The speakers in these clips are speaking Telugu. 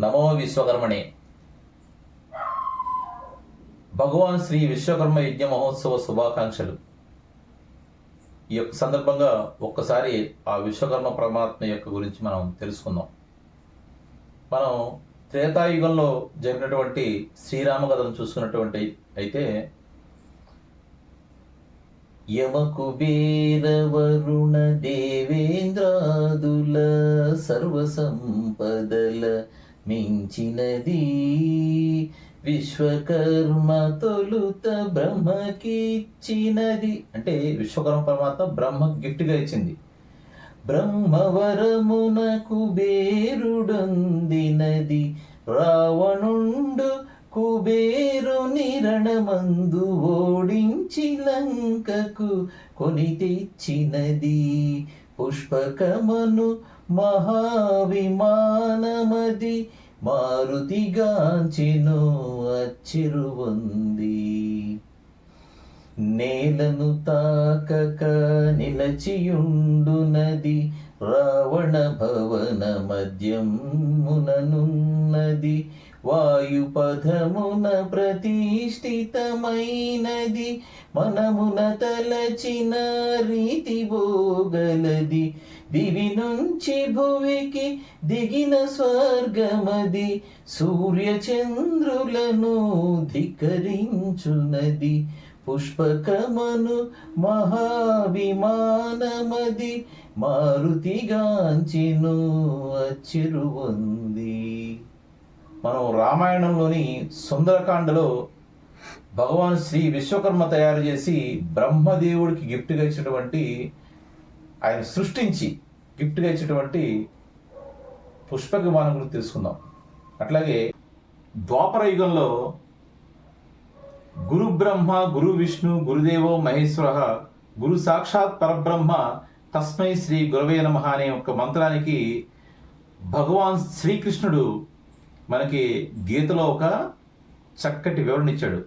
నమో విశ్వకర్మణే. భగవాన్ శ్రీ విశ్వకర్మ యజ్ఞ మహోత్సవ శుభాకాంక్షలు. ఈ యొక్క సందర్భంగా ఒక్కసారి ఆ విశ్వకర్మ పరమాత్మ యొక్క గురించి మనం తెలుసుకుందాం. మనం త్రేతాయుగంలో జరిగినటువంటి శ్రీరామ కథను చూసుకున్నటువంటి అయితే యమకు వరుణ దేవేంద్రాదుల సర్వ సంపదల మించినది. విశ్వకర్మ తొలుత బ్రహ్మకిచ్చినది. అంటే విశ్వకర్మ పరమాత్మ బ్రహ్మ గిఫ్ట్గా ఇచ్చింది. బ్రహ్మవరమునకు బేరుడొందినది. రావణుండు కుబేరు నిరణమందు ఓడించి లంకకు కొని తెచ్చినది పుష్పకమను మహావిమానమది మారుతిగాంచెను అచ్చిరువంది నేలను తాకక నిలచియుండునది రావణ భవన మధ్యముననున్నది వాయుపథమున ప్రతిష్ఠితమైనది మనమున తలచిన రీతి భోగలది దివి నుంచి భువికి దిగిన స్వర్గమది. సూర్యచంద్రులను ధికరించునది పుష్పకమను మహావిమానమది మారుతిగాంచిను అచ్చిరువంది. మనం రామాయణంలోని సుందరకాండలో భగవాన్ శ్రీ విశ్వకర్మ తయారు చేసి బ్రహ్మదేవుడికి గిఫ్ట్గా ఇచ్చినటువంటి ఆయన సృష్టించి గిఫ్ట్గా ఇచ్చినటువంటి పుష్ప విమానం గురించి తెలుసుకుందాం. అట్లాగే ద్వాపర యుగంలో గురు బ్రహ్మ గురు విష్ణు గురుదేవో మహేశ్వర గురు సాక్షాత్ పరబ్రహ్మ తస్మై శ్రీ గురవే నమ అనే ఒక మంత్రానికి భగవాన్ శ్రీకృష్ణుడు మనకి గీతలో ఒక చక్కటి వివరణ ఇచ్చాడు.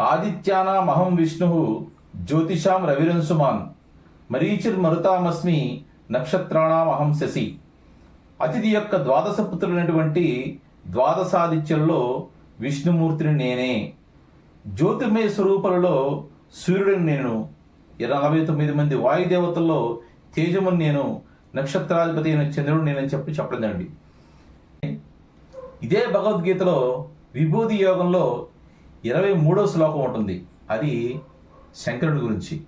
ఆదిత్యానామహం విష్ణు జ్యోతిషాం రవిరంశుమాన్ మరీచిర్ మరుతామస్మి నక్షత్రాణం అహం శశి. అతిథి యొక్క ద్వాదశ పుత్రులైనటువంటి ద్వాదశాదిత్యంలో విష్ణుమూర్తిని నేనే. జ్యోతిర్మయ స్వరూపాలలో సూర్యుడిని నేను. నలభై తొమ్మిది మంది వాయుదేవతల్లో తేజముని నేను. నక్షత్రాధిపతి అయిన చంద్రుడు నేనని చెప్పి చెప్పలేదండి ఇదే భగవద్గీతలో విభూతి యోగంలో ఇరవై మూడో శ్లోకం ఉంటుంది. అది శంకరుడి గురించి.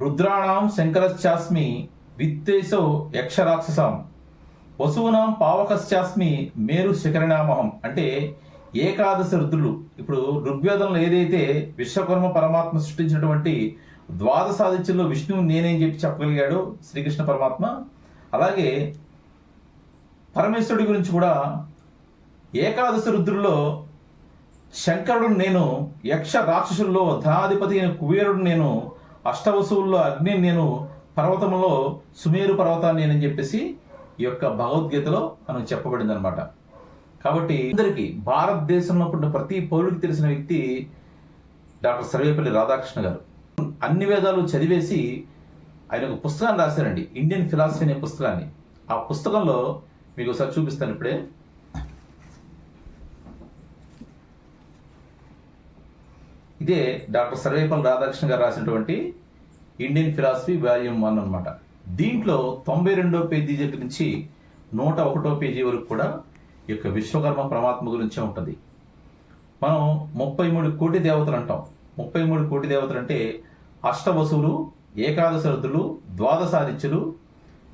రుద్రాణం శంకరశ్చాస్మి విత్తేశో యక్షరాక్షసాం. వసువునాం పావకశ్చాస్మి మేరు శిఖరిణామహం. అంటే ఏకాదశ రుద్రులు. ఇప్పుడు ఋగ్వేదంలో ఏదైతే విశ్వకర్మ పరమాత్మ సృష్టించినటువంటి ద్వాదశాదిత్యంలో విష్ణువు నేనేం చెప్పి చెప్పగలిగాడు శ్రీకృష్ణ పరమాత్మ. అలాగే పరమేశ్వరుడి గురించి కూడా ఏకాదశ రుద్రుల్లో శంకరుడు నేను యక్ష రాక్షసుల్లో ధనాధిపతి అయిన కుబేరుడు నేను అష్టవసువుల్లో అగ్ని నేను పర్వతంలో సుమేరు పర్వతాన్ని నేనని చెప్పేసి ఈ యొక్క భగవద్గీతలో మనకు చెప్పబడింది అనమాట కాబట్టి అందరికీ భారతదేశంలో పుట్టిన ప్రతి పౌరుడికి తెలిసిన వ్యక్తి డాక్టర్ సర్వేపల్లి రాధాకృష్ణ గారు. అన్ని వేదాలు చదివేసి ఆయన ఒక పుస్తకాన్ని రాశారండి. ఇండియన్ ఫిలాసఫీ అనే పుస్తకాన్ని. ఆ పుస్తకంలో మీకు ఒకసారి చూపిస్తాను ఇప్పుడే. ఇదే డాక్టర్ సర్వేపల్లి రాధాకృష్ణ గారు రాసినటువంటి ఇండియన్ ఫిలాసఫీ వాల్యూమ్ వన్ అనమాట దీంట్లో తొంభై రెండో పేజీ దగ్గర నుంచి నూట ఒకటో పేజీ వరకు కూడా ఈ యొక్క విశ్వకర్మ పరమాత్మ గురించే ఉంటుంది. మనం ముప్పై మూడు కోటి దేవతలు అంటాం. ముప్పై మూడు కోటి దేవతలు అంటే అష్టవసువులు ఏకాదశ రుద్రులు ద్వాదశాదిత్యులు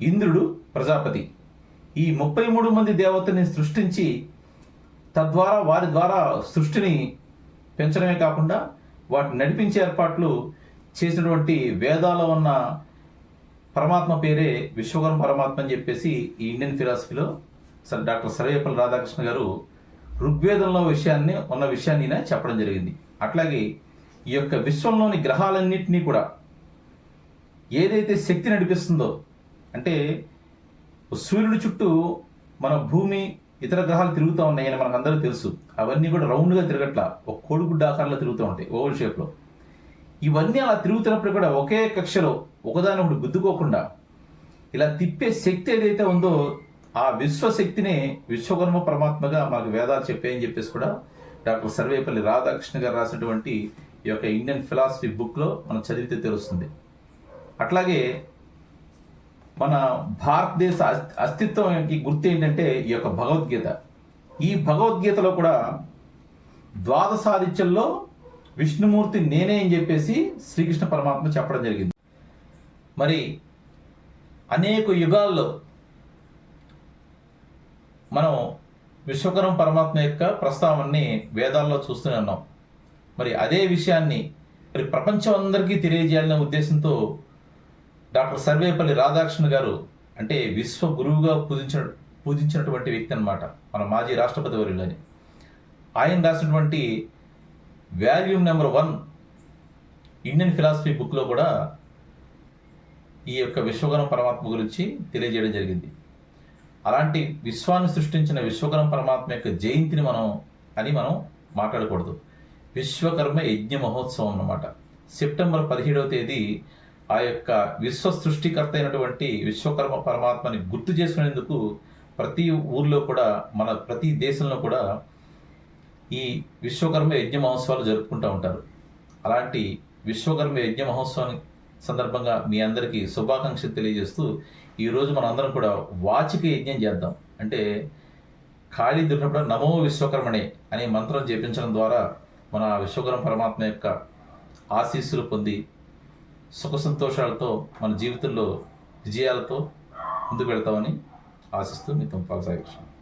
ఇంద్రుడు ప్రజాపతి. ఈ ముప్పై మూడు మంది దేవతల్ని సృష్టించి తద్వారా వారి ద్వారా సృష్టిని పెంచడమే కాకుండా వాటిని నడిపించే ఏర్పాట్లు చేసినటువంటి వేదాల్లో ఉన్న పరమాత్మ పేరే విశ్వకర్మ పరమాత్మ అని చెప్పేసి ఈ ఇండియన్ ఫిలాసఫీలో సార్ డాక్టర్ సర్వేపల్లి రాధాకృష్ణ గారు ఋగ్వేదంలో విషయాన్ని ఉన్న విషయాన్ని చెప్పడం జరిగింది. అట్లాగే ఈ యొక్క విశ్వంలోని గ్రహాలన్నింటినీ కూడా ఏదైతే శక్తి నడిపిస్తుందో అంటే సూర్యుడి చుట్టూ మన భూమి ఇతర గ్రహాలు తిరుగుతూ ఉన్నాయని మనకు అందరూ తెలుసు. అవన్నీ కూడా రౌండ్గా తిరగట్లా. ఒక కోడిగుడ్డ ఆకారంలో తిరుగుతూ ఉంటాయి ఓవల్ షేప్లో. ఇవన్నీ అలా తిరుగుతున్నప్పుడు కూడా ఒకే కక్షలో ఒకదాని ఒకటి గుద్దుకోకుండా ఇలా తిప్పే శక్తి ఏదైతే ఉందో ఆ విశ్వశక్తిని విశ్వకర్మ పరమాత్మగా మనకు వేదాలు చెప్పాయని చెప్పేసి కూడా డాక్టర్ సర్వేపల్లి రాధాకృష్ణ గారు రాసినటువంటి ఈ యొక్క ఇండియన్ ఫిలాసఫీ బుక్లో మనం చదివితే తెలుస్తుంది. అట్లాగే మన భారతదేశ అస్తిత్వంకి గుర్తు ఏంటంటే ఈ యొక్క భగవద్గీత. ఈ భగవద్గీతలో కూడా ద్వాదశాదిత్యంలో విష్ణుమూర్తి నేనే అని చెప్పేసి శ్రీకృష్ణ పరమాత్మ చెప్పడం జరిగింది. మరి అనేక యుగాల్లో మనం విశ్వకరం పరమాత్మ యొక్క ప్రస్తావనని వేదాల్లో చూస్తూనే ఉన్నాం. మరి అదే విషయాన్ని మరి ప్రపంచం అందరికీ తెలియజేయాలనే ఉద్దేశంతో డాక్టర్ సర్వేపల్లి రాధాకృష్ణ గారు అంటే విశ్వ గురువుగా పూజించిన పూజించినటువంటి వ్యక్తి అన్నమాట. మన మాజీ రాష్ట్రపతి వర్యులని. ఆయన రాసినటువంటి volume number one Indian philosophy బుక్లో కూడా ఈ యొక్క విశ్వకర్మ పరమాత్మ గురించి తెలియజేయడం జరిగింది. అలాంటి విశ్వాన్ని సృష్టించిన విశ్వకర్మ పరమాత్మ యొక్క జయంతిని మనం అని మనం మాట్లాడకూడదు. విశ్వకర్మ యజ్ఞ మహోత్సవం అన్నమాట. సెప్టెంబర్ పదిహేడవ తేదీ ఆ యొక్క విశ్వ సృష్టికర్త అయినటువంటి విశ్వకర్మ పరమాత్మని గుర్తు చేసుకునేందుకు ప్రతి ఊర్లో కూడా మన ప్రతి దేశంలో కూడా ఈ విశ్వకర్మ యజ్ఞ మహోత్సవాలు జరుపుకుంటూ ఉంటారు. అలాంటి విశ్వకర్మ యజ్ఞ మహోత్సవం సందర్భంగా మీ అందరికీ శుభాకాంక్షలు తెలియజేస్తూ ఈరోజు మనందరం అందరం కూడా వాచిక యజ్ఞం చేద్దాం. అంటే ఖాళీ దొరికినప్పుడు నమో విశ్వకర్మణే అనే మంత్రం జపించడం ద్వారా మన విశ్వకర్మ పరమాత్మ యొక్క ఆశీస్సులు పొంది సుఖ సంతోషాలతో మన జీవితంలో విజయాలతో ముందుకు వెళ్తామని ఆశిస్తూ మీతో కొనసాగించాను